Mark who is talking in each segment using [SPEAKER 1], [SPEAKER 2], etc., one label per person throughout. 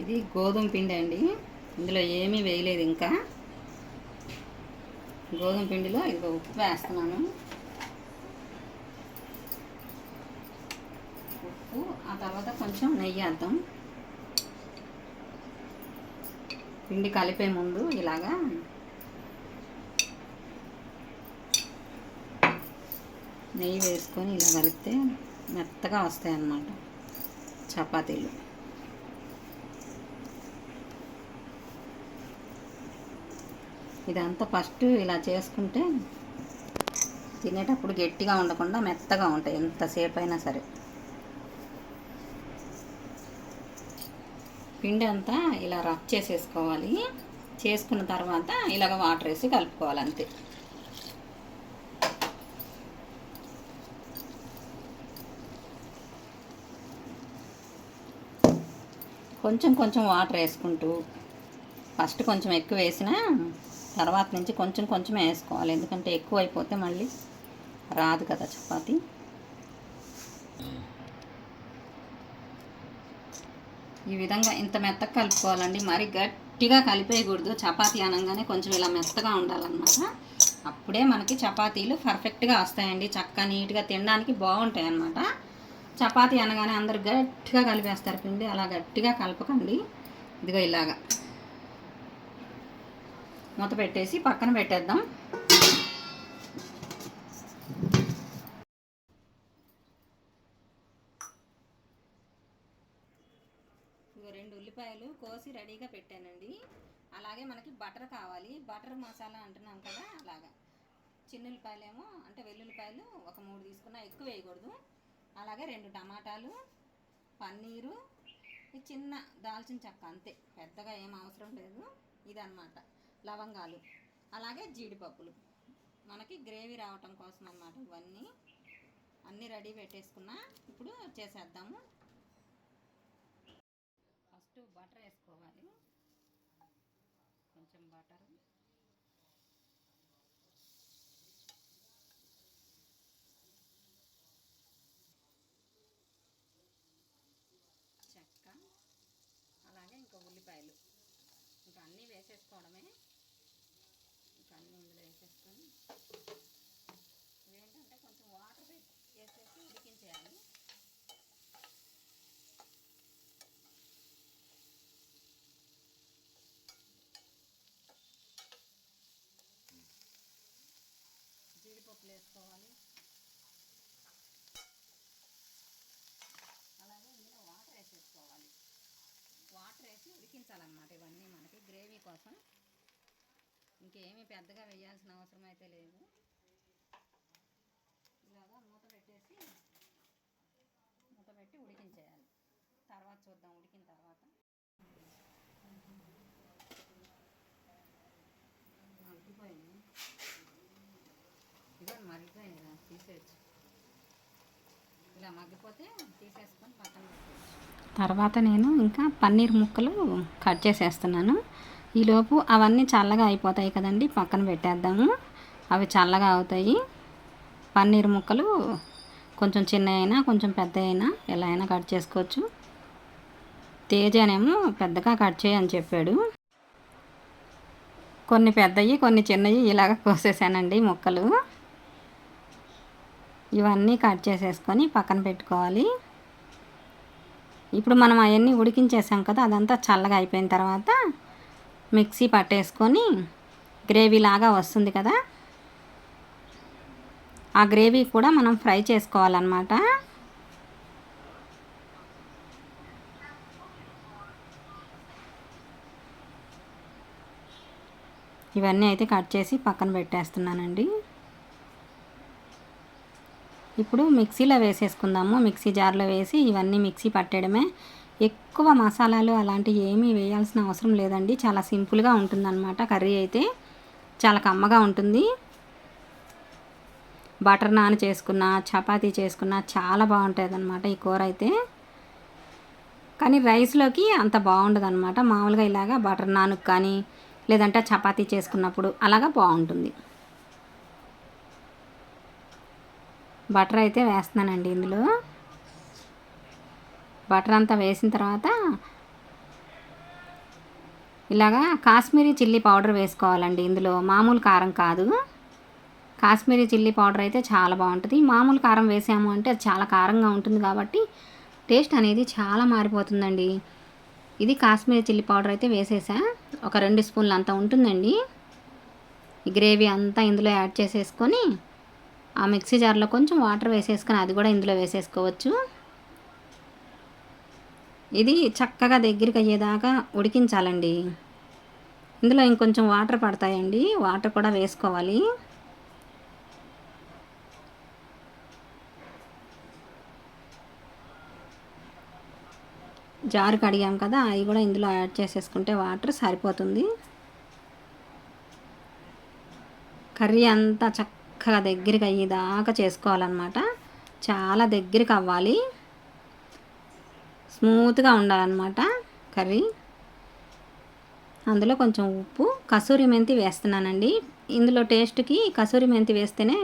[SPEAKER 1] ఇది గోధుమ పిండి అండి. ఇందులో ఏమీ వేయలేదు ఇంకా. గోధుమ పిండిలో ఇది ఉప్పు వేస్తున్నాను. ఉప్పు ఆ తర్వాత కొంచెం నెయ్యి వేద్దాం. పిండి కలిపే ముందు ఇలాగా నెయ్యి వేసుకొని ఇలా కలిపితే మెత్తగా వస్తాయి అన్నమాట చపాతీలు. ఇదంతా ఫస్ట్ ఇలా చేసుకుంటే తినేటప్పుడు గట్టిగా ఉండకుండా మెత్తగా ఉంటాయి ఎంతసేపు అయినా సరే. పిండి అంతా ఇలా రఫ్ చేసేసుకోవాలి. చేసుకున్న తర్వాత ఇలాగ వాటర్ వేసి కలుపుకోవాలి అంతే. కొంచెం కొంచెం వాటర్ వేసుకుంటూ ఫస్ట్ కొంచెం ఎక్కువ వేసినా తర్వాత నుంచి కొంచెం కొంచెం వేసుకోవాలి. ఎందుకంటే ఎక్కువ అయిపోతే మళ్ళీ రాదు కదా చపాతి. ఈ విధంగా ఇంత మెత్తగా కలుపుకోవాలండి. మరి గట్టిగా కలిపేయకూడదు. చపాతీ అనగానే కొంచెం ఇలా మెత్తగా ఉండాలన్నమాట. అప్పుడే మనకి చపాతీలు పర్ఫెక్ట్గా వస్తాయండి. చక్కగా నీట్గా తినడానికి బాగుంటాయి అన్నమాట చపాతీ అనగానే అందరు గట్టిగా కలిపేస్తారు పిండి. అలా గట్టిగా కలపకండి. ఇదిగో ఇలాగా. మూత పెట్టేసి పక్కన పెట్టేద్దాం. రెండు ఉల్లిపాయలు కోసి రెడీగా పెట్టానండి. అలాగే మనకి బటర్ కావాలి. బటర్ మసాలా అంటున్నాం కదా అలాగా. చిన్న ఉల్లిపాయలేమో అంటే వెల్లుల్లిపాయలు ఒక మూడు తీసుకున్నా ఎక్కువ వేయకూడదు. అలాగే రెండు టమాటాలు పన్నీరు చిన్న దాల్చిన చెక్క అంతే. పెద్దగా ఏం అవసరం లేదు. ఇదన్నమాట. లవంగాలు అలాగే జీడిపప్పులు. మనకి గ్రేవీ రావటం కోసం అన్నమాట ఇవన్నీ. అన్నీ రెడీ పెట్టేసుకున్నా ఇప్పుడు చేసేద్దాము. ఫస్ట్ బటర్ వేసుకోవాలి. కొంచెం బటర్. చెక్క అలాగే ఇంకా ఉల్లిపాయలు. ఇంకా అన్నీ వేసేసుకోవడమే ఇంకా అన్నీ ఇందులో వేసేసుకొని ఇవేంటంటే కొంచెం వాటర్ వేసేసి ఉడికించేయాలి జీడిపప్పులు వేసుకోవాలి అలాగే ఇందులో వాటర్ వేసేసుకోవాలి వాటర్ వేసి ఉడికించాలన్నమాట ఇవన్నీ మనకి గ్రేవీ కోసం. ఇంకేమీ పెద్దగా వేయాల్సిన అవసరం అయితే లేదు. ఇలాగా మూత పెట్టేసి మూత పెట్టి ఉడికించేయాలి. తర్వాత చూద్దాం ఉడికిన తర్వాత. మరిగిపోయింది ఇవన్నీ మరిగిపోయింది తీసేయచ్చు. ఇలా మగ్గిపోతే తీసేసుకొని పక్కన తర్వాత నేను ఇంకా పన్నీర్ ముక్కలు కట్ చేసేస్తున్నాను. ఈలోపు అవన్నీ చల్లగా అయిపోతాయి కదండి పక్కన పెట్టేద్దాము. అవి చల్లగా అవుతాయి. పన్నీర్ ముక్కలు కొంచెం చిన్న అయినా కొంచెం పెద్ద అయినా ఎలా అయినా కట్ చేసుకోవచ్చు. తేజనేమో పెద్దగా కట్ చేయని చెప్పాడు. కొన్ని పెద్దవి కొన్ని చిన్నవి ఇలాగ కోసేసానండి ముక్కలు. ఇవన్నీ కట్ చేసేసుకొని పక్కన పెట్టుకోవాలి. ఇప్పుడు మనం అవన్నీ ఉడికించేసాం కదా అదంతా చల్లగా అయిపోయిన తర్వాత మిక్సీ పట్టేసుకొని గ్రేవీ లాగా వస్తుంది కదా ఆ గ్రేవీ కూడా మనం ఫ్రై చేసుకోవాలన్నమాట. ఇవన్నీ అయితే కట్ చేసి పక్కన పెట్టేస్తున్నానండి. ఇప్పుడు మిక్సీలో వేసేసుకుందాము. మిక్సీ జార్లో వేసి ఇవన్నీ మిక్సీ పట్టడమే ఎక్కువ మసాలాలు అలాంటివి ఏమీ వేయాల్సిన అవసరం లేదండి. చాలా సింపుల్గా ఉంటుందన్నమాట కర్రీ అయితే. చాలా కమ్మగా ఉంటుంది. బటర్ నాన్ చేసుకున్న చపాతీ చేసుకున్న చాలా బాగుంటుంది అనమాట ఈ కూర అయితే. కానీ రైస్లోకి అంత బాగుండదు అనమాట మామూలుగా ఇలాగా బటర్ నాన్కి కానీ లేదంటే చపాతీ చేసుకున్నప్పుడు అలాగా బాగుంటుంది. బటర్ అయితే వేస్తున్నానండి ఇందులో. బటర్ అంతా వేసిన తర్వాత ఇలాగా కాశ్మీరీ చిల్లీ పౌడర్ వేసుకోవాలండి ఇందులో. మామూలు కారం కాదు. కాశ్మీరీ చిల్లీ పౌడర్ అయితే చాలా బాగుంటుంది. మామూలు కారం వేసాము అంటే అది చాలా కారంగా ఉంటుంది కాబట్టి టేస్ట్ అనేది చాలా మారిపోతుందండి. ఇది కాశ్మీరీ చిల్లీ పౌడర్ అయితే వేసేసా. ఒక రెండు స్పూన్లు అంతా ఉంటుందండి. గ్రేవీ అంతా ఇందులో యాడ్ చేసేసుకొని ఆ మిక్సీ జార్లో కొంచెం వాటర్ వేసేసుకొని అది కూడా ఇందులో వేసేసుకోవచ్చు. ఇది చక్కగా దగ్గరికి అయ్యేదాకా ఉడికించాలండి. ఇందులో ఇంకొంచెం వాటర్ పడతాయండి. వాటర్ కూడా వేసుకోవాలి. జారు కడిగాం కదా అవి కూడా ఇందులో యాడ్ చేసేసుకుంటే వాటర్ సరిపోతుంది. కర్రీ అంతా చక్క చక్కగా దగ్గరికి అయ్యేదాకా చేసుకోవాలన్నమాట. చాలా దగ్గరికి అవ్వాలి. స్మూత్గా ఉండాలన్నమాట కర్రీ. అందులో కొంచెం ఉప్పు కసూరి మెంతి వేస్తున్నానండి. ఇందులో టేస్ట్కి కసూరి మెంతి వేస్తేనే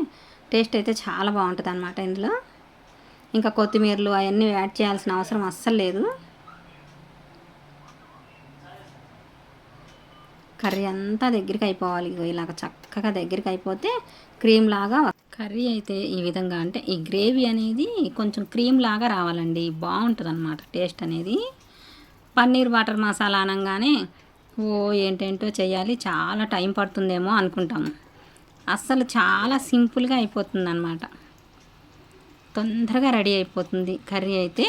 [SPEAKER 1] టేస్ట్ అయితే చాలా బాగుంటుంది అనమాట ఇందులో. ఇంకా కొత్తిమీరలు అవన్నీ యాడ్ చేయాల్సిన అవసరం అస్సలు లేదు. కర్రీ అంతా దగ్గరికి అయిపోవాలి ఇలాగ చక్క చక్కగా దగ్గరికి అయిపోతే క్రీమ్ లాగా కర్రీ అయితే ఈ విధంగా అంటే ఈ గ్రేవీ అనేది కొంచెం క్రీమ్ లాగా రావాలండి. బాగుంటుంది అనమాట టేస్ట్ అనేది. పన్నీర్ వాటర్ మసాలా అనగానే ఓ ఏంటేంటో చేయాలి చాలా టైం పడుతుందేమో అనుకుంటాము అస్సలు చాలా సింపుల్గా అయిపోతుంది అనమాట తొందరగా రెడీ అయిపోతుంది కర్రీ అయితే.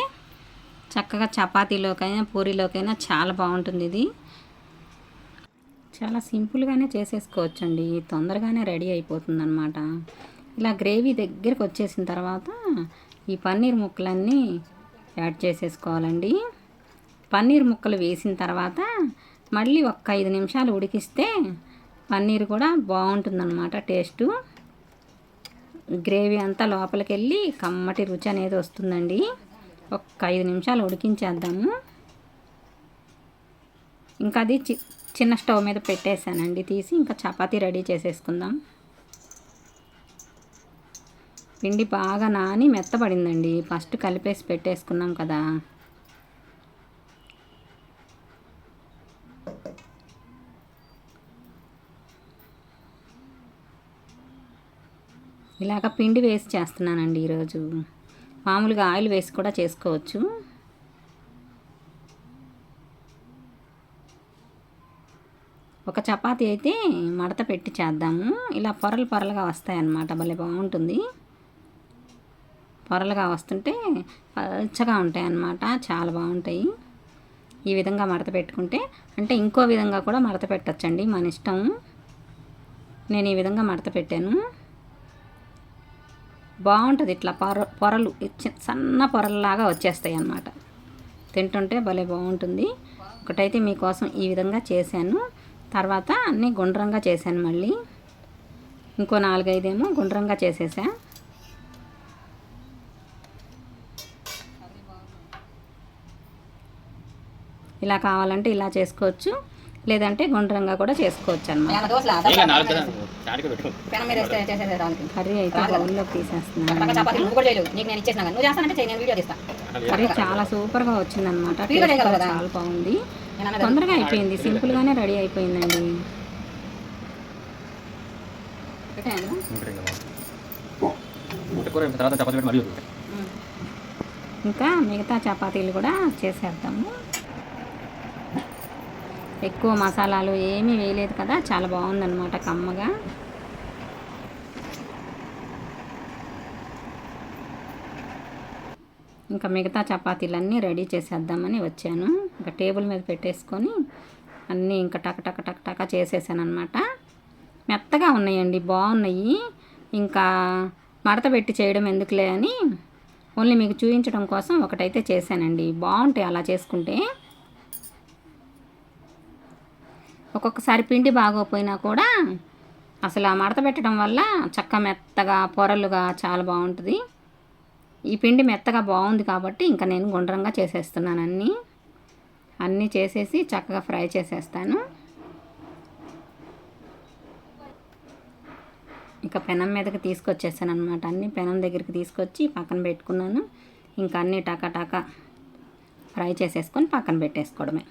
[SPEAKER 1] చక్కగా చపాతీలోకైనా పూరీలోకైనా చాలా బాగుంటుంది ఇది. చాలా సింపుల్గానే చేసేసుకోవచ్చండి. తొందరగానే రెడీ అయిపోతుంది అనమాట ఇలా గ్రేవీ దగ్గరికి వచ్చేసిన తర్వాత ఈ పన్నీర్ ముక్కలన్నీ యాడ్ చేసేసుకోవాలండి. పన్నీర్ ముక్కలు వేసిన తర్వాత మళ్ళీ ఒక్క ఐదు నిమిషాలు ఉడికిస్తే పన్నీర్ కూడా బాగుంటుందన్నమాట టేస్టు. గ్రేవీ అంతా లోపలికి వెళ్ళి కమ్మటి రుచి అనేది వస్తుందండి. ఒక్క ఐదు నిమిషాలు ఉడికించేద్దాము. ఇంకా అది చి చిన్న స్టవ్ మీద పెట్టేశానండి. తీసి ఇంకా చపాతీ రెడీ చేసేసుకుందాం. పిండి బాగా నాని మెత్తపడిందండి ఫస్ట్ కలిపేసి పెట్టేసుకున్నాం కదా. ఇలాగ పిండి వేసి చేస్తున్నానండి ఈరోజు. మామూలుగా ఆయిల్ వేసి కూడా చేసుకోవచ్చు ఒక చపాతి అయితే మడత పెట్టి చేద్దాము. ఇలా పొరలు పొరలుగా వస్తాయి అన్నమాట భలే బాగుంటుంది. పొరలుగా వస్తుంటే పచ్చగా ఉంటాయి అన్నమాట చాలా బాగుంటాయి. ఈ విధంగా మడత పెట్టుకుంటే అంటే ఇంకో విధంగా కూడా మడత పెట్టచ్చండి మన ఇష్టం. నేను ఈ విధంగా మడత పెట్టాను. బాగుంటుంది ఇట్లా పొర పొరలు సన్న పొరల్లాగా వచ్చేస్తాయి అన్నమాట తింటుంటే భలే బాగుంటుంది. ఒకటైతే మీకోసం ఈ విధంగా చేశాను. తర్వాత అన్నీ గుండ్రంగా చేశాను మళ్ళీ. ఇంకో నాలుగైదేమో గుండ్రంగా చేసేసా. ఇలా కావాలంటే ఇలా చేసుకోవచ్చు లేదంటే గుండ్రంగా కూడా చేసుకోవచ్చు
[SPEAKER 2] దానికి
[SPEAKER 1] కర్రీ అయితే బౌల్లోకి తీసేస్తున్నాను కర్రీ చాలా సూపర్గా వచ్చిందనమాట? చాలా బాగుంది. తొందరగా అయిపోయింది. సింపుల్గానే రెడీ అయిపోయిందండి. ఇంకా మిగతా చపాతీలు కూడా చేసేద్దాము. ఎక్కువ మసాలాలు ఏమీ వేయలేదు కదా చాలా బాగుందన్నమాట కమ్మగా. ఇంకా మిగతా చపాతీలన్నీ రెడీ చేసేద్దామని వచ్చాను. ఇంకా టేబుల్ మీద పెట్టేసుకొని అన్నీ ఇంకా టక టక టక టక చేసేసాను అనమాట మెత్తగా ఉన్నాయండి బాగున్నాయి. ఇంకా మడత పెట్టి చేయడం ఎందుకులే అని ఓన్లీ మీకు చూపించడం కోసం ఒకటైతే చేశానండి. బాగుంటాయి అలా చేసుకుంటే. ఒక్కొక్కసారి పిండి బాగోపోయినా కూడా అసలు ఆ మడత పెట్టడం వల్ల చక్క మెత్తగా పొరలుగా చాలా బాగుంటుంది. ఈ పిండి మెత్తగా బాగుంది కాబట్టి ఇంకా నేను గుండ్రంగా చేసేస్తున్నాను అన్నీ. అన్నీ చేసేసి చక్కగా ఫ్రై చేసేస్తాను. ఇంకా పెనం మీదకి తీసుకొచ్చేసాను అనమాట అన్నీ. పెనం దగ్గరికి తీసుకొచ్చి పక్కన పెట్టుకున్నాను. ఇంకా అన్నీ టకాటకా ఫ్రై చేసేసుకొని పక్కన పెట్టేసుకోవడమే.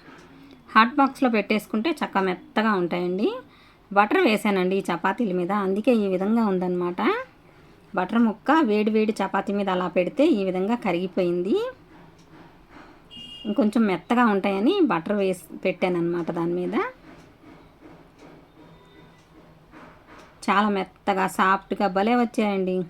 [SPEAKER 1] హాట్ బాక్స్లో పెట్టేసుకుంటే చక్క మెత్తగా ఉంటాయండి. బటర్ వేసానండి ఈ చపాతీల మీద. అందుకే ఈ విధంగా ఉందన్నమాట. బటర్ ముక్క వేడి వేడి చపాతీ మీద అలా పెడితే ఈ విధంగా కరిగిపోయింది. ఇంకొంచెం మెత్తగా ఉంటాయని బటర్ వేసి పెట్టాను దాని మీద. చాలా మెత్తగా సాఫ్ట్గా భలే వచ్చాయండి.